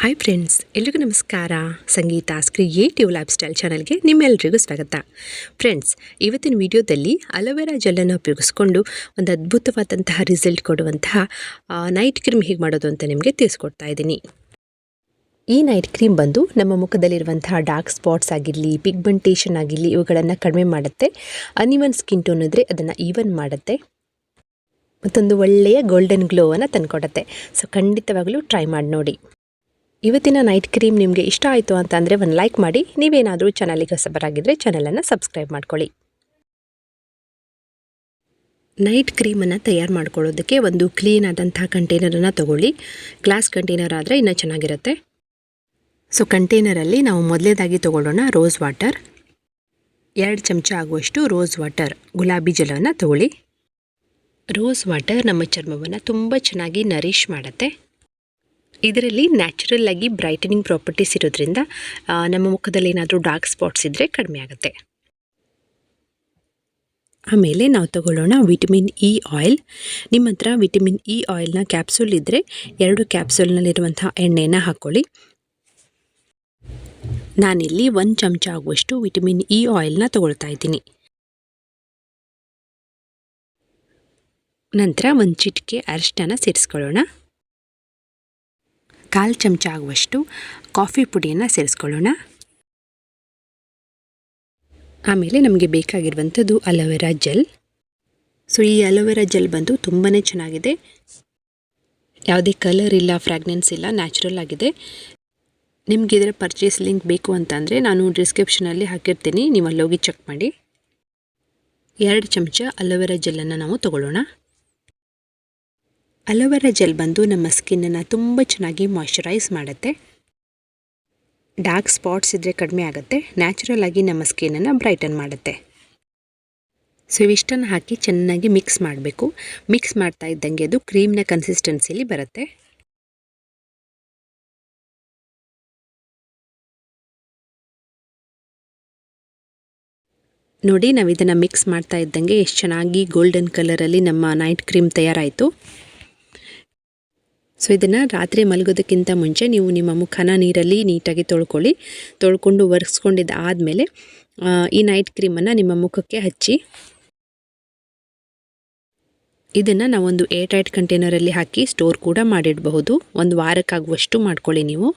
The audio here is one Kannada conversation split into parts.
ಹಾಯ್ ಫ್ರೆಂಡ್ಸ್ ಎಲ್ರಿಗೂ ನಮಸ್ಕಾರ. ಸಂಗೀತಾಸ್ ಕ್ರಿಯೇಟಿವ್ ಲೈಫ್ ಸ್ಟೈಲ್ ಚಾನಲ್ಗೆ ನಿಮ್ಮೆಲ್ಲರಿಗೂ ಸ್ವಾಗತ. ಫ್ರೆಂಡ್ಸ್ ಇವತ್ತಿನ ವಿಡಿಯೋದಲ್ಲಿ ಅಲೋವೆರಾ ಜೆಲ್ಲನ್ನು ಉಪಯೋಗಿಸ್ಕೊಂಡು ಒಂದು ಅದ್ಭುತವಾದಂತಹ ರಿಸಲ್ಟ್ ಕೊಡುವಂತಹ ನೈಟ್ ಕ್ರೀಮ್ ಹೇಗೆ ಮಾಡೋದು ಅಂತ ನಿಮಗೆ ತಿಳಿಸ್ಕೊಡ್ತಾ ಇದ್ದೀನಿ. ಈ ನೈಟ್ ಕ್ರೀಮ್ ಬಂದು ನಮ್ಮ ಮುಖದಲ್ಲಿರುವಂತಹ ಡಾರ್ಕ್ ಸ್ಪಾಟ್ಸ್ ಆಗಿರಲಿ ಪಿಗ್ಮೆಂಟೇಷನ್ ಆಗಿರಲಿ, ಇವುಗಳನ್ನು ಕಡಿಮೆ ಮಾಡುತ್ತೆ. ಅನಿವನ್ ಸ್ಕಿನ್ ಟೋನ್ ಇದ್ದರೆ ಅದನ್ನು ಈವನ್ ಮಾಡುತ್ತೆ. ಮತ್ತೊಂದು ಒಳ್ಳೆಯ ಗೋಲ್ಡನ್ ಗ್ಲೋವನ್ನು ತಂದುಕೊಡುತ್ತೆ. ಸೊ ಖಂಡಿತವಾಗಲೂ ಟ್ರೈ ಮಾಡಿ ನೋಡಿ. ಇವತ್ತಿನ ನೈಟ್ ಕ್ರೀಮ್ ನಿಮಗೆ ಇಷ್ಟ ಆಯಿತು ಅಂತಂದರೆ ಒಂದು ಲೈಕ್ ಮಾಡಿ. ನೀವೇನಾದರೂ ಚಾನಲಿಗೆ ಹೊಸಬರಾಗಿದ್ದರೆ ಚಾನಲನ್ನು ಸಬ್ಸ್ಕ್ರೈಬ್ ಮಾಡ್ಕೊಳ್ಳಿ. ನೈಟ್ ಕ್ರೀಮನ್ನು ತಯಾರು ಮಾಡ್ಕೊಳ್ಳೋದಕ್ಕೆ ಒಂದು ಕ್ಲೀನ್ ಆದಂತಹ ಕಂಟೈನರನ್ನು ತಗೊಳ್ಳಿ. ಗ್ಲಾಸ್ ಕಂಟೈನರ್ ಆದರೆ ಇನ್ನೂ ಚೆನ್ನಾಗಿರುತ್ತೆ. ಸೊ ಕಂಟೈನರಲ್ಲಿ ನಾವು ಮೊದಲೇದಾಗಿ ತಗೊಳ್ಳೋಣ ರೋಸ್ ವಾಟರ್ ಎರಡು ಚಮಚ ಆಗುವಷ್ಟು ರೋಸ್ ವಾಟರ್ ಗುಲಾಬಿ ಜಲವನ್ನು ತಗೊಳ್ಳಿ. ರೋಸ್ ವಾಟರ್ ನಮ್ಮ ಚರ್ಮವನ್ನು ತುಂಬ ಚೆನ್ನಾಗಿ ನರಿಷ್ ಮಾಡುತ್ತೆ. ಇದರಲ್ಲಿ ನ್ಯಾಚುರಲ್ ಆಗಿ ಬ್ರೈಟನಿಂಗ್ ಪ್ರಾಪರ್ಟೀಸ್ ಇರೋದ್ರಿಂದ ನಮ್ಮ ಮುಖದಲ್ಲಿ ಏನಾದರೂ ಡಾರ್ಕ್ ಸ್ಪಾಟ್ಸ್ ಇದ್ದರೆ ಕಡಿಮೆ ಆಗುತ್ತೆ. ಆಮೇಲೆ ನಾವು ತಗೊಳ್ಳೋಣ ವಿಟಮಿನ್ ಇ ಆಯಿಲ್ ನಿಮ್ಮ ಹತ್ರ ವಿಟಮಿನ್ ಇ ಆಯಿಲ್ನ ಕ್ಯಾಪ್ಸೂಲ್ ಇದ್ದರೆ ಎರಡು ಕ್ಯಾಪ್ಸೂಲ್ನಲ್ಲಿರುವಂಥ ಎಣ್ಣೆನ ಹಾಕ್ಕೊಳ್ಳಿ ನಾನಿಲ್ಲಿ ಒಂದು ಚಮಚ ಆಗುವಷ್ಟು ವಿಟಮಿನ್ ಇ ಆಯಿಲ್ನ ತಗೊಳ್ತಾ ಇದ್ದೀನಿ. ನಂತರ ಒಂದು ಚಿಟಿಕೆ ಅರಿಶಿನ ಸೇರಿಸ್ಕೊಳ್ಳೋಣ. ಕಾಲು ಚಮಚ ಆಗುವಷ್ಟು ಕಾಫಿ ಪುಡಿಯನ್ನು ಸೇರಿಸ್ಕೊಳ್ಳೋಣ. ಆಮೇಲೆ ನಮಗೆ ಬೇಕಾಗಿರುವಂಥದ್ದು ಅಲೋವೆರಾ ಜೆಲ್. ಸೊ, ಈ ಅಲೋವೆರಾ ಜೆಲ್ ಬಂದು ತುಂಬಾ ಚೆನ್ನಾಗಿದೆ. ಯಾವುದೇ ಕಲರ್ ಇಲ್ಲ ಫ್ರ್ಯಾಗ್ನೆನ್ಸ್ ಇಲ್ಲ, ನ್ಯಾಚುರಲ್ ಆಗಿದೆ. ನಿಮಗೆ ಇದರ ಪರ್ಚೇಸ್ ಲಿಂಕ್ ಬೇಕು ಅಂತಂದರೆ ನಾನು ಡಿಸ್ಕ್ರಿಪ್ಷನಲ್ಲಿ ಹಾಕಿರ್ತೀನಿ ನೀವು ಅಲ್ಲೋಗಿ ಚೆಕ್ ಮಾಡಿ. ಎರಡು ಚಮಚ ಅಲೋವೆರಾ ಜೆಲ್ಲನ್ನು ನಾವು ತಗೊಳ್ಳೋಣ. ಅಲೋವೆರಾ ಜೆಲ್ ಬಂದು ನಮ್ಮ ಸ್ಕಿನ್ನನ್ನು ತುಂಬ ಚೆನ್ನಾಗಿ ಮಾಯ್ಶ್ಚರೈಸ್ ಮಾಡುತ್ತೆ. ಡಾರ್ಕ್ ಸ್ಪಾಟ್ಸ್ ಇದ್ದರೆ ಕಡಿಮೆ ಆಗುತ್ತೆ. ನ್ಯಾಚುರಲ್ ಆಗಿ ನಮ್ಮ ಸ್ಕಿನ್ನನ್ನು ಬ್ರೈಟನ್ ಮಾಡುತ್ತೆ. ಸೊ ಇವಿಷ್ಟನ್ನು ಹಾಕಿ ಚೆನ್ನಾಗಿ ಮಿಕ್ಸ್ ಮಾಡಬೇಕು. ಮಿಕ್ಸ್ ಮಾಡ್ತಾ ಇದ್ದಂಗೆ ಅದು ಕ್ರೀಮ್ನ ಕನ್ಸಿಸ್ಟೆನ್ಸಿಲಿ ಬರುತ್ತೆ. ನೋಡಿ ನಾವು ಇದನ್ನು ಮಿಕ್ಸ್ ಮಾಡ್ತಾ ಇದ್ದಂಗೆ ಎಷ್ಟು ಚೆನ್ನಾಗಿ ಗೋಲ್ಡನ್ ಕಲರಲ್ಲಿ ನಮ್ಮ ನೈಟ್ ಕ್ರೀಮ್ ತಯಾರಾಯಿತು. ಸೊ ಇದನ್ನು ರಾತ್ರಿ ಮಲಗೋದಕ್ಕಿಂತ ಮುಂಚೆ ನೀವು ನಿಮ್ಮ ಮುಖನ ನೀರಲ್ಲಿ ನೀಟಾಗಿ ತೊಳ್ಕೊಳ್ಳಿ. ತೊಳ್ಕೊಂಡು ಒರೆಸ್ಕೊಂಡಿದ್ದು ಆದಮೇಲೆ ಈ ನೈಟ್ ಕ್ರೀಮನ್ನು ನಿಮ್ಮ ಮುಖಕ್ಕೆ ಹಚ್ಚಿ. ಇದನ್ನು ನಾವೊಂದು ಏರ್ ಟೈಟ್ ಕಂಟೈನರಲ್ಲಿ ಹಾಕಿ ಸ್ಟೋರ್ ಕೂಡ ಮಾಡಿಡಬಹುದು. ಒಂದು ವಾರಕ್ಕಾಗುವಷ್ಟು ಮಾಡ್ಕೊಳ್ಳಿ ನೀವು.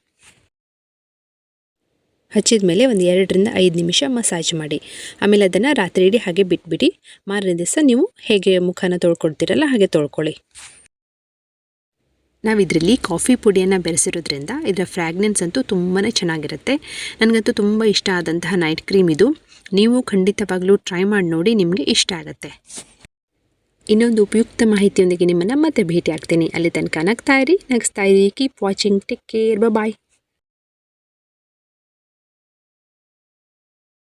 ಹಚ್ಚಿದ ಮೇಲೆ ಒಂದು ಎರಡರಿಂದ ಐದು ನಿಮಿಷ ಮಸಾಜ್ ಮಾಡಿ. ಆಮೇಲೆ ಅದನ್ನು ರಾತ್ರಿ ಇಡೀ ಹಾಗೆ ಬಿಟ್ಬಿಡಿ. ಮಾರನೇ ದಿವಸ ನೀವು ಹೇಗೆ ಮುಖನ ತೊಳ್ಕೊಳ್ತೀರಲ್ಲ ಹಾಗೆ ತೊಳ್ಕೊಳ್ಳಿ. ನಾವು ಇದರಲ್ಲಿ ಕಾಫಿ ಪುಡಿಯನ್ನು ಬೆರೆಸಿರೋದ್ರಿಂದ ಇದರ ಫ್ರ್ಯಾಗ್ನೆನ್ಸ್ ಅಂತೂ ತುಂಬಾ ಚೆನ್ನಾಗಿರುತ್ತೆ. ನನಗಂತೂ ತುಂಬ ಇಷ್ಟ ಆದಂತಹ ನೈಟ್ ಕ್ರೀಮ್ ಇದು. ನೀವು ಖಂಡಿತವಾಗಲೂ ಟ್ರೈ ಮಾಡಿ ನೋಡಿ, ನಿಮಗೆ ಇಷ್ಟ ಆಗುತ್ತೆ. ಇನ್ನೊಂದು ಉಪಯುಕ್ತ ಮಾಹಿತಿಯೊಂದಿಗೆ ನಿಮ್ಮನ್ನು ಮತ್ತೆ ಭೇಟಿ ಆಗ್ತೀನಿ ಅಲ್ಲಿ ತನಕ ನಗ್ತಾ ಇರಿ ಇರಿ. Keep watching take care bye